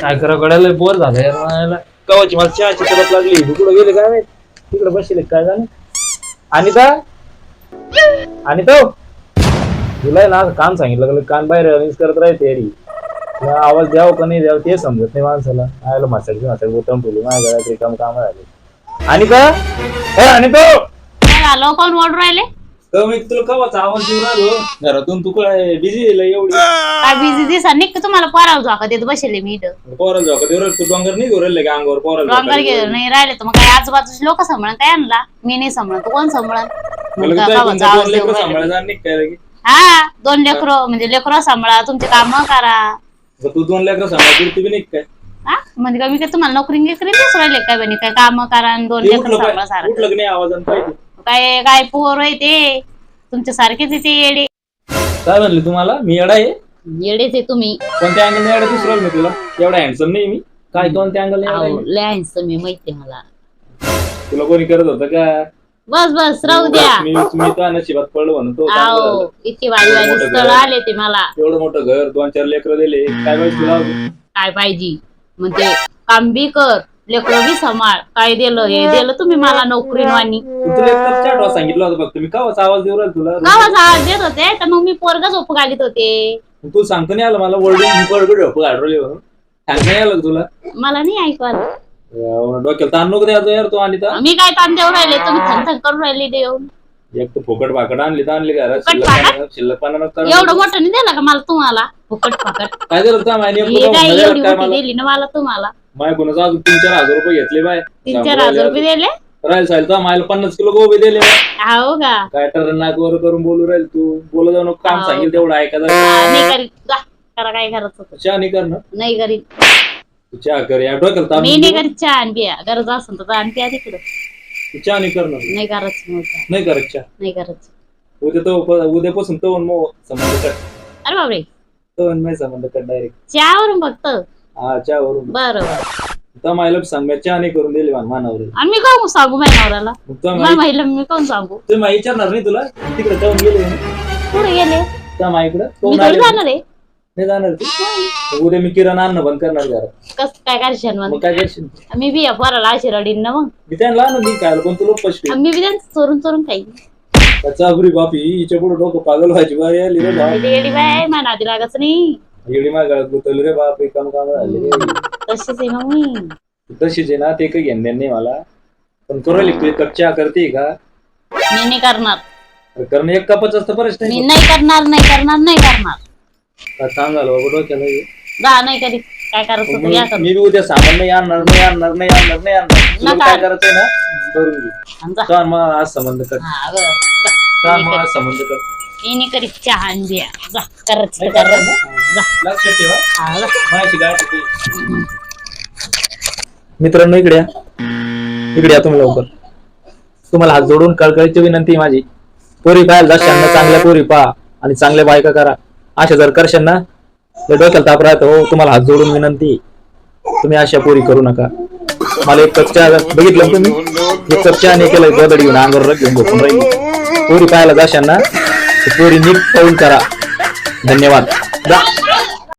काय करा गड्याला बोर झालं यार मला कवाची मला चहाची तरफ लागली तू कुठं गेले काय माहीत? तिकडे बसले काय झालं? आणि का आणि तो तुला आहे ना असं कान सांगितलं का? कान बाहेर अरेंज करत राहते यारी तुला आवाज द्यावं का नाही द्यावं ते समजत नाही माणसाला. आयला म्हासाची म्हासाची बोटम ठेवली. माझ्या घरात रिकाम काम झाले आणि का ए, आणि तो हो? काय झालं? कोण ओढ राहिले? तुला कवाचा आवाज घरातून तू काय बिझी एवढी? काय बिझी दिसा? का तुम्हाला पोराव देत बसले मी इथं. पोराला झोका देऊ तू डोंगर नाही घेऊ राहिले का अंगावर? डोंगर घेऊन नाही राहिले तर मग काय आजूबाजूचे लोक सांभाळ काय आणला? मी नाही सांभाळ तू कोण सांभाळ मला मग तर का कोणत्या आवाज दोन देऊ लेकरं राहिले? सांभाळायचं आणि काय लगे? हा? दोन लेकरं म्हणजे लेकरं सांभाळा तुमचे काम करा. तू दोन लेकरं सांभाळतील तुम्ही नाही काय. हा? म्हणजे का मी काय तुम्हाला नोकरी गिकरी देऊच राहिले काय बनी काय काम करा आणि दोन ते लेकरं उठलं सांभाळा उठलं की नाही आवाजानं पाहिजे. काय काय पोर आहे ते? तुमच्या सारखेच आहे ते येडे. काय म्हणले तुम्हाला? मी एडा आहे? येडेच आहे तुम्ही. कोणत्या अँगल एडा दिसू राहिलो मी तुला एवढा हँडसम नाही मी. काय कोणत्या अँगल अहो, लय handsome आहे माहिती आहे मला. तुला कोणी करत होतं का? बस बस राहू द्या. मी मी तर नशिबात पडलो म्हणून तो चांगलं अहो झालं. इतकी वाडी स्थळ आले ते मला. एवढं मोठं घर दोन चार लेकरं दिले. काय माहिती तुला? काय पाहिजे? म्हणते काम बी कर. लेकरं बी सांभाळ काय दिलं? हे दिलं तुम्ही मला नोकरी वाणी तू तुला एक चहा ठेवा सांगितलं होतं फक्त मी कावाचा आवाज देऊ राहिलो तुला? गावाचा आवाज देत होते? तर मग मी पोरगा झोप घालीत होते. तू सांगतो नाही आलं मला ओरडून मी गाडवले म्हणून सांगता नाही आलं का तुला? मला नाही ऐकू आलं डोक्याला ताण नको द्यायचो यार तू आणि मी काय ताण देऊ राहिले? तुम्ही थन करून राहिले देऊन. एक तर फुकट भाकड आणली तर आणली घरात. फुकट शिल्लक भाकड? पाण्यानं- शिल्लक पाण्यानं कर. एवढं मोठं नाही दिलं का मला तुम्हाला? फुकट फाकट काय झालं होतं माहिती हे काय एवढी मोठी दिली ना मला तुम्हाला. माय कोणाचा अजून तीन चार हजार रुपये घेतले बाय. तीन चार हजार रुपये दिले? राहील साहेब तर मायला पन्नास किलो गोबी दिले बाय. हो का? काय तर नाक वर करून बोलू राहील तू. बोलत जाऊ नको काम. सांगेल तेवढं ऐकायचं हा, नाही. करीत जा करा काय करायचं होतं. चहा नाही कर ना नाही करीत तू चहा कर या डोक्याला ताण मी नाही नको. करीत चहा आणि बिया. गरज असेल तर आणि प्या तिकडं. तू चहा नाही करणार. नाही करायचं मग चहा. नाही करत चहा. नाही करायचं. उद्या तो उद्यापासून तो मग संबंध कर अरे बापरे. तो नाही संबंध कर डायरेक्ट चहावरून फक्त हा चहा वरून बरं बरं तर मायला सांग मी चहा नाही करून दिली मानावर आणि मी काहून सांगू माझ्या नवऱ्याला? माझ्या महिला मी काहून सांगू? ते माई विचारणार नाही तुला? तिकडे जाऊन गेले पुढे गेले? त्या माईकडे. मी थोडी जाणार आहे. नाही जाणार ती. उद्या मी किराणा अन्न बंद करणार घरात. कस काय करशाल मग? मग काय करशील? मी बी या पोराला अशी रडीन ना मग. मी त्यांना लहान नाही काय? पण तुला पशवी आणि मी बी त्यांचं चोरून चोरून खाईन. त्याचा अगरी बापी हिच्या पुढे डोकं पागल व्हायची बारी आली रे बाय आधी लागायचं नाही. एवढी गुतवली रे बाप काम काम झाले रे तशीच आहे मग मी तशीच आहे ना ते काही घेण देण नाही मला पण करू राहिली तू एक कप चहा करते का मी नाही करणार अरे कारण एक कपच असतं बरंच मी नाही नाही करणार नाही करणार नाही करणार का झालं बाबा डोक्याला हे. जा नाही करीत काय करायचं तर या मग करून. मी बी उद्या सामान नाही आणणार नाही आणणार नाही आणणार नाही आणणार तुला नका. काय करायचंय ना करून घे मग आज संबंध कर हा, बरं. जा. मग. आज संबंध कर मी नाही करीत चहा आणि बिया जा करायचं तर नाही करा. करणार ना? जा लक्षात ठेवा. हा. मित्रांनो इकडे या. इकडे या तुम्ही लवकर. तुम्हाला हात जोडून कळकळीची विनंती आहे माझी. पोरी पाहायला जाशांना चांगल्या पोरी पहा आणि चांगल्या बायका करा. अशा जर करशाल ना तर डोक्याला ताप राहतो हो तुम्हाला हात जोडून विनंती आहे. तुम्ही अशा पोरी करू नका. मला एक कप चहा बघितलं ना तुम्ही? एक चहा नाही केलं गोदडी घेऊन अंगावर रग घेऊन झोपून राहिली. पोरी पाहायला जाशाल ना तर पोरी नीट पाऊल करा. धन्यवाद. जा.